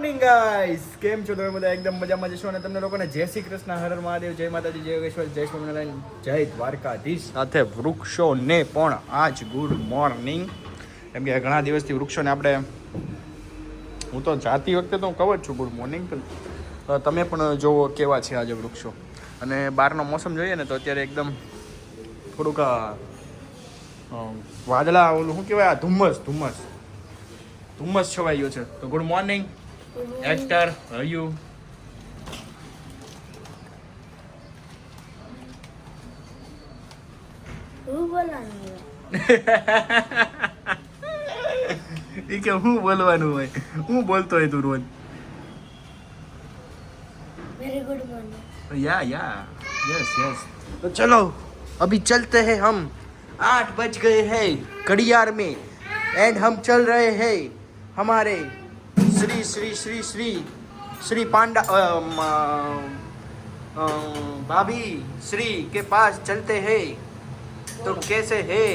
Morning guys કેમ છો તમે બધા? એકદમ મજામાં જશો અને તમને લોકોને જય શ્રી કૃષ્ણ, હર મહાદેવ, જય માતાજી, જય યોગેશ્વર જય સ્વામિનારાયણ, જય દ્વારકાધીશ. સાથે વૃક્ષોને પણ આજ ગુડ મોર્નિંગ કેમ કે ઘણા દિવસથી વૃક્ષોને આપણે હું તો જાતી વખતે તો હું કહું જ છું ગુડ મોર્નિંગ તમે પણ જોવો કેવા છે આજે વૃક્ષો. અને બહારનો મોસમ જોઈએ ને તો અત્યારે એકદમ થોડુંક વાદળા ઓલું શું કહેવાય? આ ધુમ્મસ ધુમ્મસ. ધુમ્મસ છવાઈ ગયો છે. તો good morning એક્ટર હયુ હું બોલવાનું એ કે હું બોલવાનું હોય હું બોલતો હોય તું રોજ વેરી ગુડ મોર્નિંગ या या यस यस तो चलो अभी चलते हैं हम आठ बज गए हैं घड़ियाल में एंड हम चल रहे हैं हमारे श्री श्री श्री श्री श्री पांडा अम, अ, भाभी श्री के पास चलते हैं तो कैसे हैं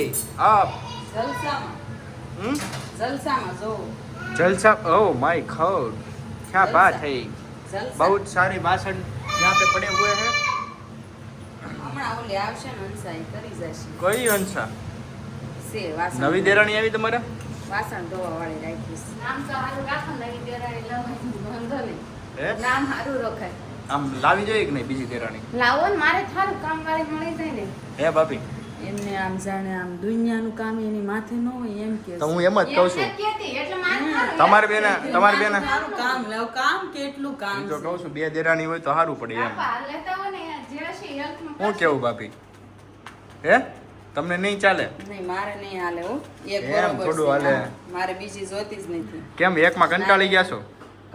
आप જલસામાં हम्म? જલસામાં જો जलसा ओह माय गॉड क्या बात है જલસા बहुत सारे भाषण यहाँ पे पड़े हुए हैं હમણાં ઓલી આવશે ને હંસા એ કરી જશે કઈ અંશા સે વાસણ નવી દેરાણી આવી તમારે વાસણ ધોવા વાળી રાખીશ. નામ તો હારું રાખો લાગી દેરાણી લવાય વાંધો નહીં. નામ હારું રખાય. આમ લાવી જોઈએ કે નહીં બીજી દેરાણી? લાવો ને મારે થારું કામ વાળી મળી જાય ને. હે ભાભી? એમને આમ જાણે આમ દુનિયાનું કામ એની માથે ન હોય એમ કે તો હું એમ જ કહું છું. તમારે બેન તમારે બેન કામ લાવ કામ કેટલું કામ તો કહું છું બે દેરાણી હોય તો સારું પડે એમ. બાપા, લેતા હોય ને જે હશે એ health માં હું કેવું ભાભી? હે? તમને નહીં ચાલે? નહીં મારે નહીં હાલે હો. એક બરોબર થોડું હાલે. મારે બીજી જોતી જ નથી. કેમ એકમાં કંટાળી ગયા છો?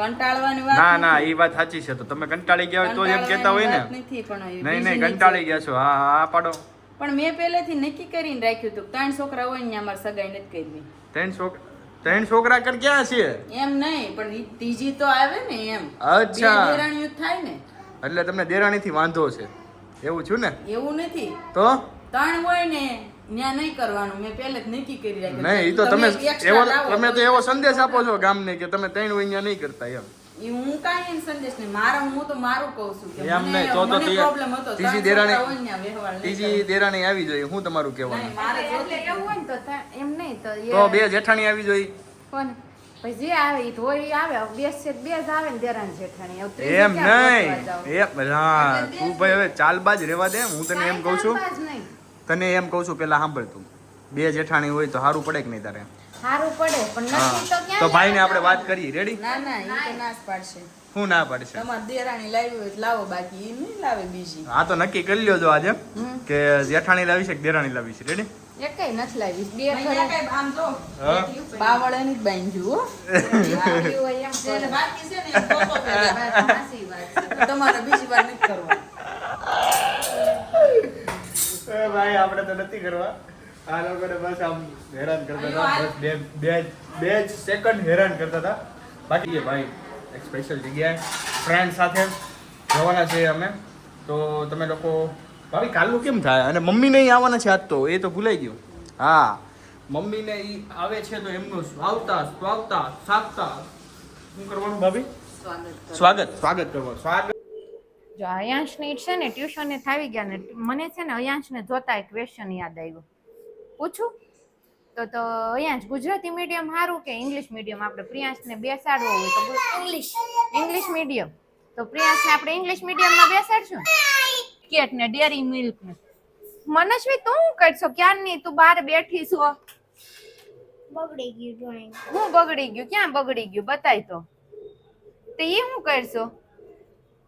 કંટાળવાની વાત ના ના એ વાત સાચી છે. તો તમે કંટાળી ગયા હોય તો એમ કહેતા હોય ને. નથી પણ નહીં નહીં કંટાળી ગયા છો. હા હા પાડો. પણ મેં પહેલેથી નક્કી કરીને રાખ્યું હતું ત્રણ છોકરા હોય ને અમારે સગાઈ નથી કરવી. ત્રણ છોકરા ત્રણ છોકરા કર ક્યાં છે? એમ નહીં પણ ત્રીજી તો આવે ને એમ. અચ્છા. દેરાણી થાય ને. એટલે તમને દેરાણીથી વાંધો છે. એવું છું ને? એવું નથી. તો? ત્રણ હોય ને ત્યાં નહીં કરવાનું. મેં પહેલે જ નક્કી કરી રાખ્યું નહીં એ તો તમે એવો તમે તો એવો સંદેશ આપો છો ગામને કે તમે ત્રણ વૈયા નહીં કરતા એમ. ઈ હું કાંઈ સંદેશ નહીં. મારા હું તો મારું કહું છું કે મને તો તો મને હતો. ત્રીજી દેરાણી- હોય ને નહીં ત્રીજી દેરાણી આવી જોઈએ હું તમારું કહેવાનું. મારે એટલે એવું હોય ને તો એમ નહીં તો તો બે જેઠાણી આવી જોઈએ. કોને? પછી જે આવે ઈ તો હોય આવે. બે છે બે જ આવે ને દેરાણી જેઠાણી. એમ નહીં. એમ હા તું ભાઈ હવે ચાલબાજ રહેવા દે હું તને એમ કહું છું. તને એમ કહું છું પેલા સાંભળ તું. બે જેઠાણી હોય તો સારું પડે કે નહીં તારે? સારું પડે પણ નક્કી તો ક્યાં તો ભાઈને લેવા આપણે વાત? કરીએ. રેડી ના ના એ તો નાશ પાડશે. હું ના પાડશે? તમારે દેરાણી લાવી હોય લાવો બાકી એ નહીં લાવે બીજી. હા તો નક્કી કરી લ્યો જો આજે કે જેઠાણી લાવી છે કે દેરાણી લાવી છે. રેડી એકેય નથી લાવી. બે આમ જો બાવળાની જ બાંધ્યું હો. બાકી છે ને. તમારે બીજી વાર નથી કરવાનું. ભાઈ આપણે તો નથી કરવા. આ લોકોને બસ આમ હેરાન કરતા હતા. બસ બે બે બે જ સેકન્ડ હેરાન કરતા હતા. બાકી એ ભાઈ એક સ્પેશિયલ જગ્યાએ ફ્રેન્ડ સાથે જવાના છે અમે. તો તમે લોકો ભાભી કાલનું કેમ થાય? અને મમ્મી નહીં આવવાના છે આજ તો એ તો ભૂલાઈ ગયું. હા. મમ્મીને ઈ આવે છે તો એમનું સ્વાવતા સ્વાવતા સાગતા શું કરવાનું ભાભી? સ્વાગત સ્વાગત. સ્વાગત કરવાનું. સ્વાગત જો અયાંશની છે ને ટ્યુશને થાવી ગયા ને મને છે ને અયાંશને જોતા એક ક્વેશ્ચન યાદ આવ્યો. પૂછું? તો તો અયાંશ ગુજરાતી મીડિયમ સારું કે ઇંગ્લિશ મીડિયમ આપણે પ્રિયાંશને બેસાડવો હોય તો ઇંગ્લિશ ઇંગ્લિશ મીડિયમ તો પ્રિયાંશને આપણે ઇંગ્લિશ મીડિયમમાં બેસાડશું? કેટ ને ડેરી મિલ્ક ને. મનસ્વી તું શું કરશો? ક્યારની તું બહાર બેઠી છો? બગડી ગયું ડ્રોઈંગ હું બગડી ગયું? ક્યાં બગડી ગયું? બતાય તો. તે એ શું કરશો?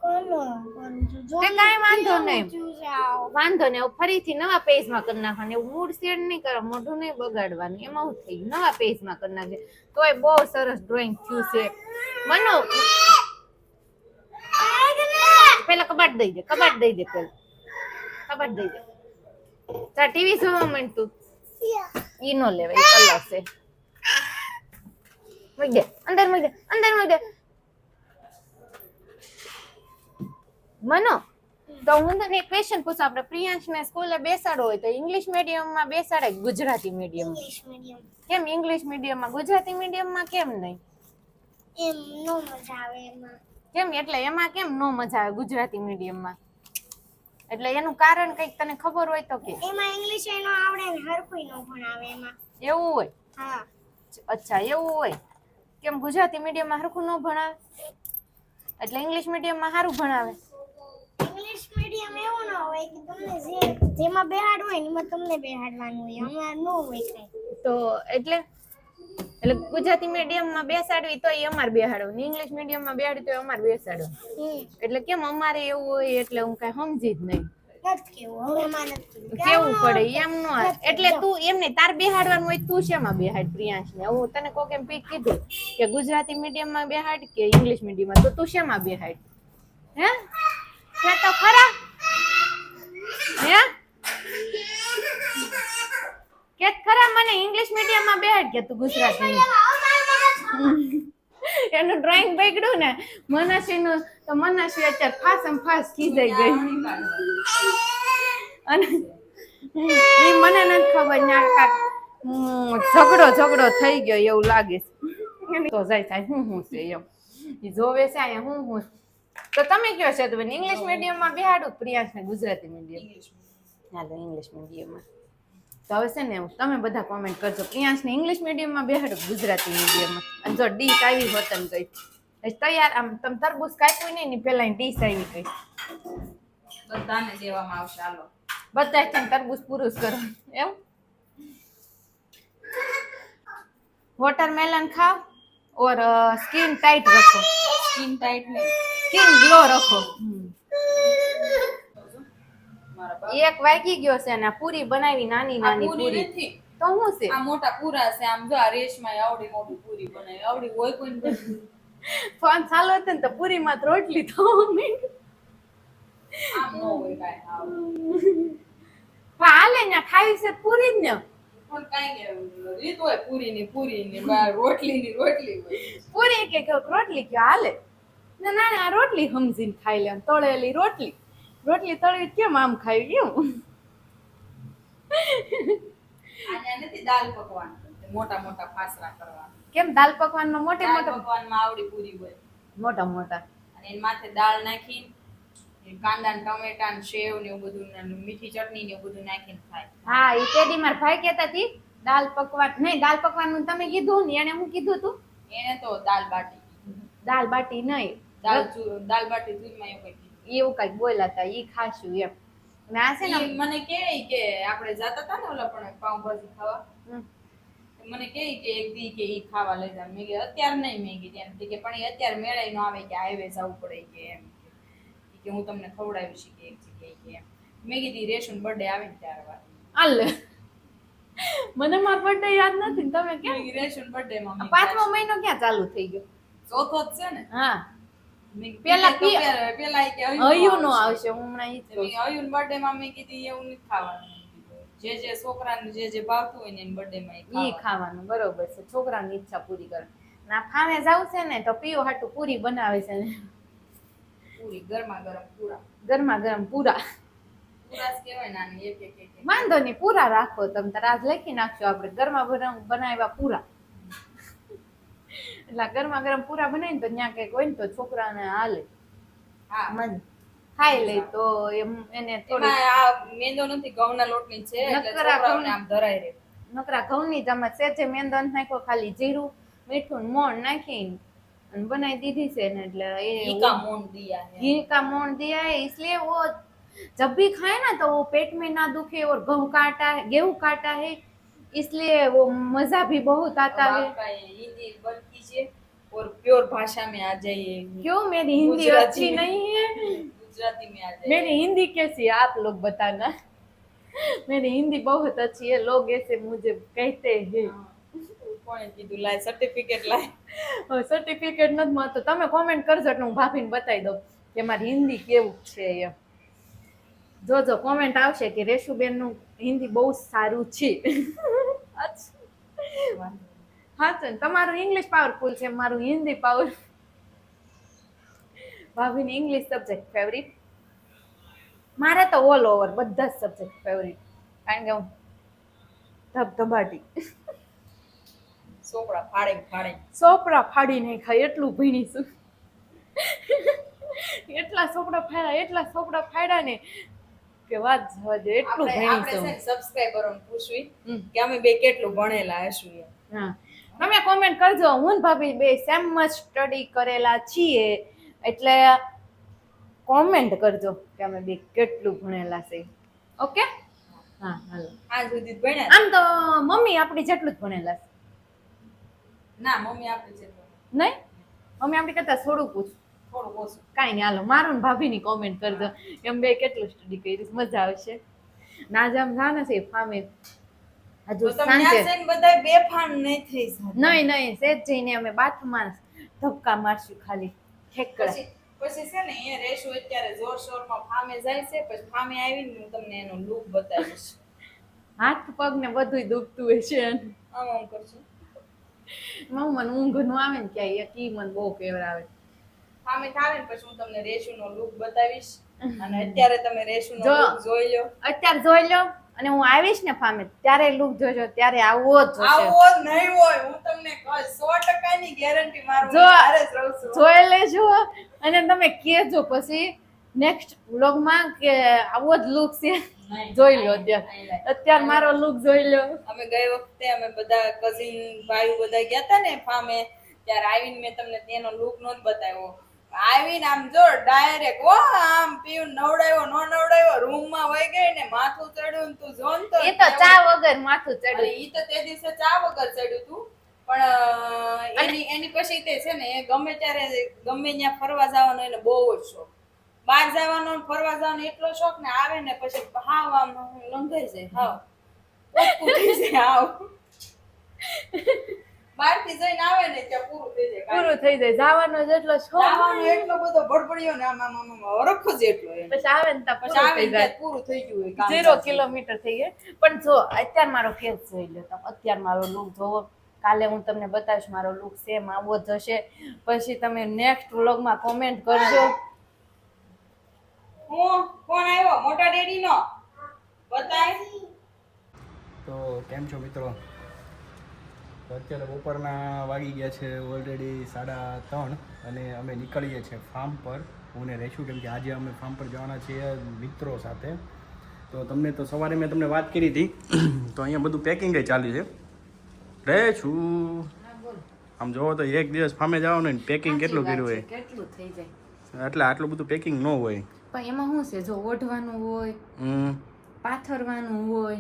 કાંઈ વાંધો નહીં. વાંધો ને ફરીથી નવા પેજમાં કરી નાખવાનું એવું મૂડ શેડ નહીં કરો મોઢું નહીં બગાડવાનું એમાં હું થઈ નવા પેજમાં કરી નાખજે. તોય બહુ સરસ ડ્રોઈંગ થયું છે. મનો પેલા કબાટ દઈ દે કબાટ દઈ દે પેલા. કબાટ દઈ દે. તાર ટીવી જોવા માંડ તું ઈ નો લેવાય કલર છે. મૂકી દે અંદર મૂકી દે અંદર મૂકી દે. મનો. તો હું તને એક ક્વેશ્ચન પૂછું. આપણે પ્રિયાંશને સ્કૂલે બેસાડો હોય તો ઇંગ્લિશ મીડિયમમાં બેસાડે ગુજરાતી મીડિયમ ઇંગ્લિશ મીડિયમ કેમ ઇંગ્લિશ મીડિયમમાં ગુજરાતી મીડિયમમાં કેમ નહીં? એમ નો મજા આવે એમાં. કેમ? એટલે એમાં કેમ નો મજા આવે ગુજરાતી મીડિયમમાં એટલે એનું કારણ કંઈક તને ખબર હોય તો કે. એમાં ઇંગ્લિશ એનો આવડે ને હરખું નો ભણાવે એમાં. એવું હોય? હા. અચ્છા એવું હોય? કેમ ગુજરાતી મીડિયમમાં હરખું ન ભણાવે? એટલે ઇંગ્લિશ મીડિયમમાં સારું ભણાવે? ઇંગ્લિશ મીડિયમ એવું ન હોય કે તમને જે જેમાં બેહાડ હોય એમાં તમને બેહાડવાનું હોય. અમાર ન હોય કઈ. તો એટલે એટલે ગુજરાતી મીડિયમમાં બેસાડવી તો અમારે બેહાડવું ઇંગ્લિશ મીડિયમમાં બેહાડવી તો અમારે બેસાડવું એટલે કેમ અમારે એવું હોય એટલે હું કઈ સમજી જ નહીં. કેવું. માં પડે? એમ નો એટલે તું એમને તાર બેહાડવાનું હોય તું શેમાં બેહાડ પ્રિયાંશ ને હું તને કોક એમ પી કીધું કે ગુજરાતી મીડિયમમાં બેહાડ કે ઇંગ્લિશ મીડિયમમાં તો તું શેમાં બેહાડ? હે? તો ખરા. હે? કે ખરા મને ઇંગ્લિશ મીડિયમમાં બેહાડ કે તું ગુજરાતી એનું ડ્રોઈંગ બગડ્યું ને મનાશીનું તો મનાશી અત્યારે ફાસમ ફાસ ખીજાઈ ગઈ. અને એ મને નથી ખબર ને હમ, ઝઘડો ઝઘડો થઈ ગયો એવું લાગે છે. તો જાય થાય હું હું છે એમ? એ જોવે છે અહીંયા હું હું તો તમે કયો છે? તો ઇંગ્લિશ મીડિયમમાં બેહાડું પ્રિયાંશ ને ગુજરાતી મીડિયમ હાલો ઇંગ્લિશ મીડિયમમાં તો હવે છે ને તમે બધા કોમેન્ટ કરજો. પ્રિયાંશ ને ઇંગ્લિશ મીડિયમમાં બેહાડો ગુજરાતી મીડિયમમાં અને જો ડીશ આવી હોત ને કઈ. તૈયાર આમ તમે તરબૂચ કાપ્યું નહીં ને પેલા ડીશ આવી કઈ. બધાને દેવામાં આવશે હાલો. બધા ને તરબૂચ પૂરું કરો. એમ વોટરમેલન ખાઓ ઓર સ્કિન ટાઈટ રખો. સ્કિન ટાઈટ ને. સ્કિન ગ્લો રખો? એક વાગી ગયો છે ને પૂરી બનાવી નાની નાની પૂરી પૂરી. તો શું છે? આ મોટા પૂરા છે. આમ જો આ રેશમાં આવડી મોટી પૂરી બનાવી. આવડી હોય કોઈ ફોન ચાલુ હતો ને તો પૂરીમાં તો રોટલી તો આમ ન હોય કાઈ. હાલે ને ખાવી છે પૂરી જ ને. રીત હોય પૂરી ની પૂરી ની રોટલી ની રોટલી પૂરી કે રોટલી કે હાલે? ના ના રોટલી સમજીને ખાઈ લે તળેલી રોટલી. રોટલી તળી કેમ આમ ખાઈ ગયું? નથી દાલ પકવાન મોટા મોટા ફાસરા કરવા કેમ દાલ પકવાનમાં મોટે મોટા? પકવાનમાં આવડી પૂરી હોય. મોટા મોટા. અને એની માથે દાળ નાખી કાંદા ને ટમેટા ને સેવ ને એવું બધું ને મીઠી ચટણી ને એવું બધું નાખીને ખાય. હા એ તેડી માર ભાઈ કહેતા હતી દાલ પકવાન નહીં દાલ પકવાનનું તમે કીધું ને એને હું કીધું તું? એને તો દાલ બાટી દાલ બાટી નહીં. દાલ દાલ બાટી દૂધમાં એવું કઈ એવું કંઈક બોલ્યા હતા ઈ ખાશું એમ. આ છે ને મને કે કે આપણે જાતા હતા ને ઓલા પણ પાઉંભાજી ખાવા. મને કે કે એક દી કે ઈ ખાવા લઈ જા. મેં કે અત્યારે નહીં મેં કીધું. એમ. કે પણ એ અત્યારે મેળાઈ નો આવે કે હાઈવે જવું પડે કે એમ. કે હું તમને ખવડાવી કે એક જગ્યાએ કે એમ. મેં કીધી રેશન બર્થડે આવે ને ત્યારે વાત હાલ. મને માર બર્થડે યાદ નથી તમે કેમ? મેં રેશન બર્થડે માં પાંચમો મહિનો ક્યાં ચાલુ થઈ ગયો? ચોથો જ છે ને? હા. પેલા પેલા- કે હયું નો આવશે. હું હમણાં ઈ કહું બર્થડે માં મેં કીધી એવું નથી ખાવાનું. જે જે છોકરાને જે જે ભાવતું હોય ને બર્થડે માં ઈ. ખાવાનું. બરોબર છે. છોકરાની ઈચ્છા પૂરી કરે ના ફાવે જાવ છે ને તો પીઓ હાટુ પૂરી બનાવે છે ને. પૂરી ગરમા ગરમ પૂરા. ગરમા ગરમ. વાંધો નહીં પૂરા રાખો. તમે તાર આજ લખી નાખશો. આપણે ગરમા ગરમ બનાવ્યા પૂરા. એટલે ગરમા ગરમ પૂરા બનાવીને તો ત્યાં કંઈક હોય ને તો છોકરાને હાલે. હા. મન. ખાઈ લે તો એમ એને થોડી આ મેંદો નથી ઘઉંના લોટની છે એટલે નકરા છોકરાઓને ઘઉં- આમ ધરાય રહે નકરા ઘઉંની તમે સેજે મેંદો નાખો નાખ્યો ખાલી જીરું મીઠું મોણ નાખીને અને બનાવી દીધી છે ને એટલે એ ઈ કા મોણ દિયા है घी का मोड़ दिया है इसलिए वो जब भी खाए ना तो वो पेट में ना दुखे और गेहूं काटा है गेहूं काटा है इसलिए वो मजा भी बहुत आता अब है आपका ये हिंदी बंद कीजिए और प्योर भाषा में आ जाइए क्यों मेरी हिंदी गुजराती अच्छी में। नहीं है गुजराती में आ जाइए मेरी हिंदी कैसी है आप लोग बताना मेरी हिंदी बहुत अच्छी है लोग ऐसे मुझे कहते हैं કોણે કીધું લાય સર્ટિફિકેટ લાય. સર્ટિફિકેટ નથી મળતો. તમે કોમેન્ટ કરજો એટલે હું ભાભીને બતાવી દઉં કે મારી હિન્દી કેવું છે એ. જોજો કોમેન્ટ આવશે કે રેશુબેનનું હિન્દી બહુ સારું છે. હા તો તમારું ઇંગ્લિશ પાવરફુલ છે મારું હિન્દી પાવર ભાભીની ઇંગ્લિશ સબ્જેક્ટ ફેવરિટ મારે તો ઓલ ઓવર બધા જ સબ્જેક્ટ ફેવરિટ કારણ કે હું ધબધબાટી. સોપડા ફાડે ફાડે. સોપડા ફાડી નાખાય એટલું ભણીશું એટલા સોપડા ફાડ્યા એટલા સોપડા ફાડ્યા ને કે વાત જવા દે એટલું ભણીશું સબસ્ક્રાઇબરોને પૂછવી કે અમે બે કેટલું ભણેલા હશું હા. તમે કોમેન્ટ કરજો. હું ભાભી બે સેમ જ સ્ટડી કરેલા છીએ. એટલે કોમેન્ટ કરજો કે અમે બે કેટલું ભણેલા છે. ઓકે હા. હાલો. આજ સુધી ભણ્યા આમ તો મમ્મી આપણી જેટલું જ ભણેલા છે. ના મમ્મી આપણી છે. નહીં? મમ્મી આપણી કરતા થોડું પૂછ થોડું ઓછું. કાંઈ નહીં હાલો મારું ને ભાભીની કોમેન્ટ કરજો એમ બે કેટલું સ્ટડી કરી મજા આવશે. ના જામ જાને છે ફામે. હજુ સાંજે. બધાય બેફાન નહીં થઈ. નહીં નહીં સેજ જઈને અમે બાથમાં ધક્કા મારશું ખાલી. ઠેકડા પછી છે ને અહીંયા રહેશું અત્યારે જોર શોરમાં ફામે જાય છે પછી ફામે આવીને હું તમને એનો લુક બતાવીશ. હાથ પગ ને બધું દુખતું હશે આમ આમ કરશું. મમ્મી મને ઊંઘનું આવે ને ક્યાંય એક ઈ મને બહુ કેવડાવે ફામે થાય ને પછી હું તમને લુક બતાવીશ અને અત્યારે તમે રેશુનો નો લુક જોઈ લો અત્યારે જોઈ લો અને હું આવીશ ને ફામે ત્યારે લુક જોજો ત્યારે આવો જ જોશે આવો નહીં હોય હું તમને કહું સો ટકાની ગેરંટી મારું જો. જોઈ લેજો અને તમે કહેજો પછી નેક્સ્ટ વ્લોગમાં કે આવો જ લુક છે. જોઈ લો અત્યારે. અત્યારે મારો લુક જોઈ લો. અમે ગઈ વખતે અમે બધા કઝિન ભાઈ બધા ગયા હતા ને ફામે ત્યારે આવીને મેં તમને તેનો લુક નો બતાવ્યો. આવીને આમ જો ડાયરેક્ટ ઓ આમ પીવું નવડાવ્યો નો નવડાવ્યો રૂમમાં વહી ગઈ ને માથું ચડ્યું ને તું જોન તો એ તો ચા વગર માથું ચડ્યું. ઈ તો તે દિવસે ચા વગર ચડ્યું તું. પણ એની એની પછી તે છે ને એ ગમે ત્યારે ગમે ત્યાં ફરવા જવાનો એને બહુ જ શોખ. બહાર જવાનો ફરવા જવાનો એટલો શોખ ને આવે ને પછી હાવ આમ લંઘાઈ જાય હાવ. ઓપકું થઈ જાય હાવ. બહારથી જઈને આવે ને ત્યાં પૂરું થઈ જાય પૂરું થઈ જાય. જવાનો જેટલો શોખ જવાનો એટલો બધો ભડભડિયો ને આમ આમ આમ આમ જ એટલો પછી આવે ને ત્યાં પછી આવે ને પૂરું થઈ ગયું હોય ઝીરો કિલોમીટર થઈ ગયા. પણ જો અત્યારે મારો ફેસ જોઈ લો તમે. અત્યાર મારો લુક જોવો. કાલે હું તમને બતાવીશ મારો લુક સેમ આવો જશે પછી તમે નેક્સ્ટ વ્લોગમાં કોમેન્ટ કરજો. હું કોણ આવ્યો મોટા ડેડી નો બતાય. તો કેમ છો મિત્રો? અત્યારે બપોરના વાગી ગયા છે ઓલરેડી સાડા ત્રણ અને અમે નીકળીએ છીએ ફાર્મ પર. હું ને રહીશું કેમ કે આજે અમે ફાર્મ પર જવાના છીએ મિત્રો સાથે. તો તમને તો સવારે મેં તમને વાત કરી હતી તો અહીંયા બધું પેકિંગ ચાલ્યું છે. રહે છું આમ જોવો તો એક દિવસ ફામે જવાનું ને પેકિંગ કેટલું કર્યું હોય? એટલે આટલું બધું પેકિંગ ન હોય. પણ એમાં શું છે? જો ઓઢવાનું હોય પાથરવાનું હોય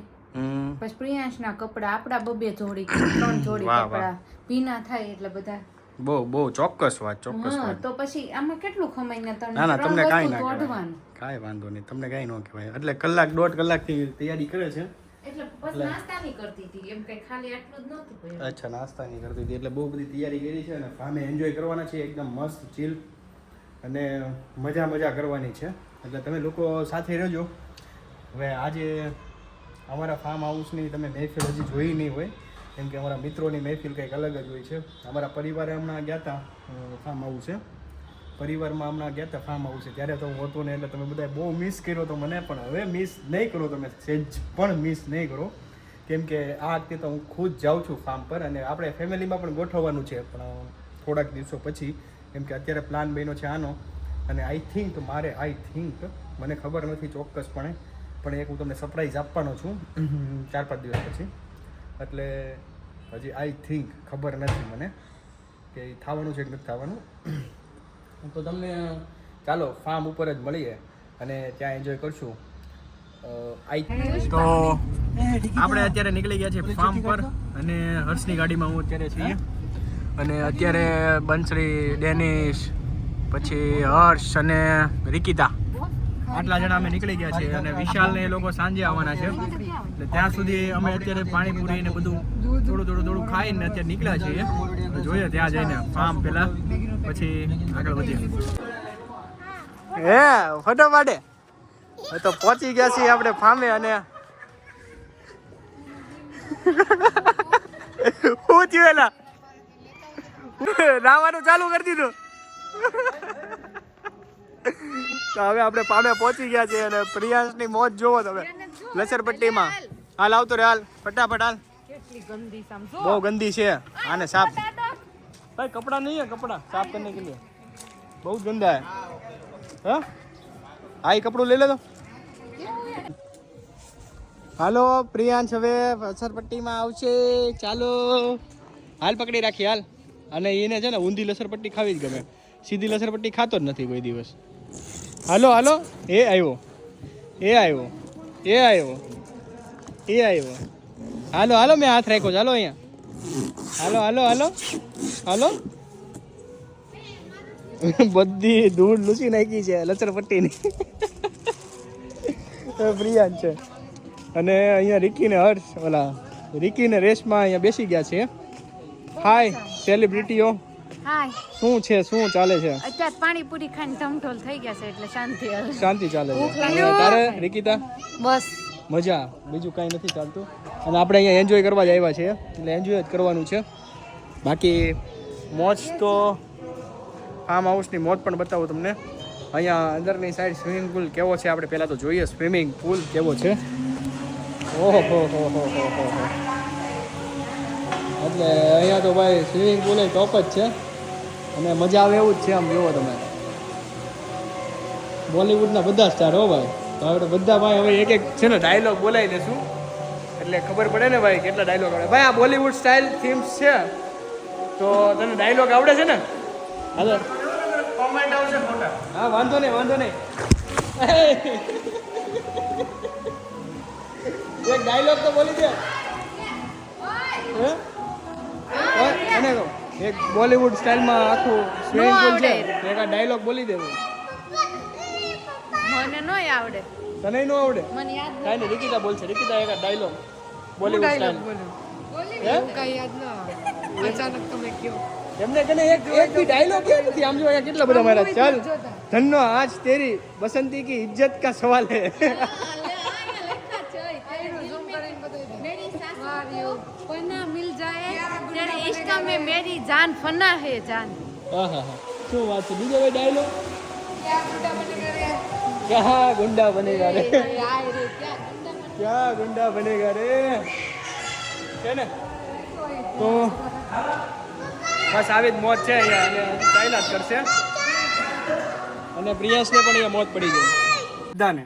પછી પ્રિયાંશના કપડા આપણા બબે જોડી ત્રણ જોડી. કપડા ભીના થાય એટલે બધા. બહુ બહુ ચોક્કસ વાત ચોક્કસ વાત. તો પછી આમાં કેટલું ખમાઈને તમને ના ના તમને કાઈ ના ઓઢવાનું વાંધો નહીં તમને કાઈ ન કહેવાય. એટલે કલાક દોઢ કલાકથી તૈયારી કરે છે? એટલે બસ નાસ્તા નહીં કરતી હતી એમ કઈ ખાલી આટલું જ નહોતું અચ્છા અચ્છા નાસ્તાની કરતી હતી એટલે બહુ બધી તૈયારી કરી છે અને ફામે એન્જોય કરવાના છે એકદમ મસ્ત ચીલ અને મજા મજા કરવાની છે. એટલે તમે લોકો સાથે રહેજો. હવે આજે અમારા ફાર્મ હાઉસની તમે મહેફિલ હજી જોઈ નહીં હોય. કેમ કે અમારા મિત્રોની મહેફિલ કંઈક અલગ જ હોય છે. અમારા પરિવારે હમણાં ગયા હતા ફાર્મ હાઉસે પરિવારમાં હમણાં ગયા હતા ફાર્મ હાઉસે ત્યારે તો હું હતો ને એટલે તમે બધા બહુ મિસ કર્યો તો મને પણ હવે મિસ નહીં કરો તમે. સેજ પણ મિસ નહીં કરો. કેમ કે આ વખતે તો હું ખુદ જાઉં છું ફાર્મ પર અને આપણે ફેમિલીમાં પણ ગોઠવવાનું છે. પણ થોડાક દિવસો પછી કેમ કે અત્યારે પ્લાન બન્યો છે આનો. અને આઈ થિંક મારે આઈ થિંક મને ખબર નથી ચોક્કસપણે પણ એક હું તમને સરપ્રાઈઝ આપવાનો છું ચાર પાંચ દિવસ પછી. એટલે હજી આઈ થિંક ખબર નથી મને કે થવાનું છે કે નથી થવાનું. તો તમને ચાલો ફાર્મ ઉપર જ મળીએ અને ત્યાં એન્જોય કરશું. આઈ તો આપણે અત્યારે નીકળી ગયા છીએ ફાર્મ પર અને હર્ષની ગાડીમાં હું અત્યારે છીએ. અને અત્યારે બંસરી ડેનિશ, પછી હર્ષ અને રિકિતા. આટલા જણા અમે નીકળી ગયા છીએ અને વિશાલ ને એ લોકો સાંજે આવવાના છે. એટલે ત્યાં સુધી અમે અત્યારે પાણીપુરી ને બધું થોડું થોડું થોડું ખાઈને અત્યારે નીકળ્યા છીએ. જોઈએ ત્યાં જઈને ફાર્મ પેલા, પછી આગળ વધીએ. હે, ફોટો પાડે. તો પહોંચી ગયા છીએ આપણે ફામે અને હું થયું એલા? રાવાનું ચાલુ કરી દીધું. તો હવે આપણે પામે પહોંચી ગયા છે અને પ્રિયાંશની મોજ જોવો તમે. લસરપટ્ટીમાં. હાલ આવતો રે હાલ. ફટાફટ હાલ. બહુ ગંદી છે. આને સાફ. ભાઈ કપડા નહીં હે કપડા. સાફ કરને કે લીએ બહુ ગંદા હે. હા? આ કપડું લઈ લે હાલો પ્રિયાંશ હવે અસરપટ્ટીમાં આવશે. ચાલો. હાલ પકડી રાખી હાલ. અને એને છે ને ઊંધી લસરપટ્ટી ખાવી જ ગમે. સીધી લસરપટ્ટી ખાતો જ નથી કોઈ દિવસ. હાલો હાલો. એ આવ્યો. એ આવ્યો. એ આવ્યો. એ આવ્યો. હાલો હાલો, મેં હાથ રાખ્યો. ચાલો અહીંયા. હાલો હાલો હાલો. હાલો. બધી ધૂળ લૂસી નાખી છે લચરપટ્ટીની પ્રિયાન છે. અને અહીંયા રિકીને હર્ષ, ઓલા રિકીને રેસમાં અહીંયા બેસી ગયા છે. હાય સેલિબ્રિટીઓ હાય શું છે શું ચાલે છે? અત્યારે પાણીપુરી ખાઈને ધમઢોલ થઈ ગયા છે એટલે શાંતિ શાંતિ ચાલે છે. તારે રિકિતા? બસ. મજા. બીજું કાંઈ નથી ચાલતું. અને આપણે અહીંયા એન્જોય કરવા જ આવ્યા છીએ. એટલે એન્જોય જ કરવાનું છે. બાકી મોજ તો ફાર્મ હાઉસની મોજ પણ બતાવું તમને. અહીંયા અંદરની સાઈડ સ્વિમિંગ પુલ કેવો છે? આપણે પહેલાં તો જોઈએ. સ્વિમિંગ પુલ કેવો છે? ઓહો હો હો હો હો હો હો. એટલે અહીંયા તો ભાઈ સ્વિમિંગ પુલ એ ટોપ જ છે. અને મજા આવે એવું જ છે આમ જુઓ તમે. બોલિવૂડના બધા સ્ટાર હો ભાઈ. તો હવે બધા ભાઈ હવે એક એક છે ને ડાયલોગ બોલાવી દેશું એટલે ખબર પડે ને ભાઈ કેટલા ડાયલોગ આવડે ભાઈ આ બોલિવૂડ સ્ટાઇલ થીમ્સ છે. તો તને ડાયલોગ આવડે છે ને? હાલો. કોમેન્ટ આવશે મોટા હા વાંધો નહીં વાંધો નહીં. એક ડાયલોગ તો બોલી દે. હે? કહો. એક બોલિવૂડ સ્ટાઇલમાં આખું સ્વિમિંગ પુલ છે. એક આ ડાયલોગ બોલી દેવો મને નોય આવડે. તને નો આવડે? મને યાદ કાંઈ નહીં રિકિતા બોલશે રિકિતા એક ડાયલોગ. બોલીવુડ સ્ટાઇલ. હે? કઈ યાદ ન અચાનક તમે કયો. એમને કને એક એક બી ડાયલોગ યાદ નથી. આમ જો કેટલા બધા મારા ચાલ. ધનનો આજ તેરી બસંતી કી ઇજ્જત કા સવાલ હે इश्क में मेरी जान फना है जान આહા શું વાત છે બીજો કોઈ ડાયલોગ ક્યાં ગુંડા બનેગા રે ક્યાં ગુંડા બનેગા રે છે ને તો બસ આવી જ મોજ છે અહીંયા અને ચાલ્યા જ કરશે અને પ્રિયાસને પણ અહીંયા મોજ પડી ગઈ બધાને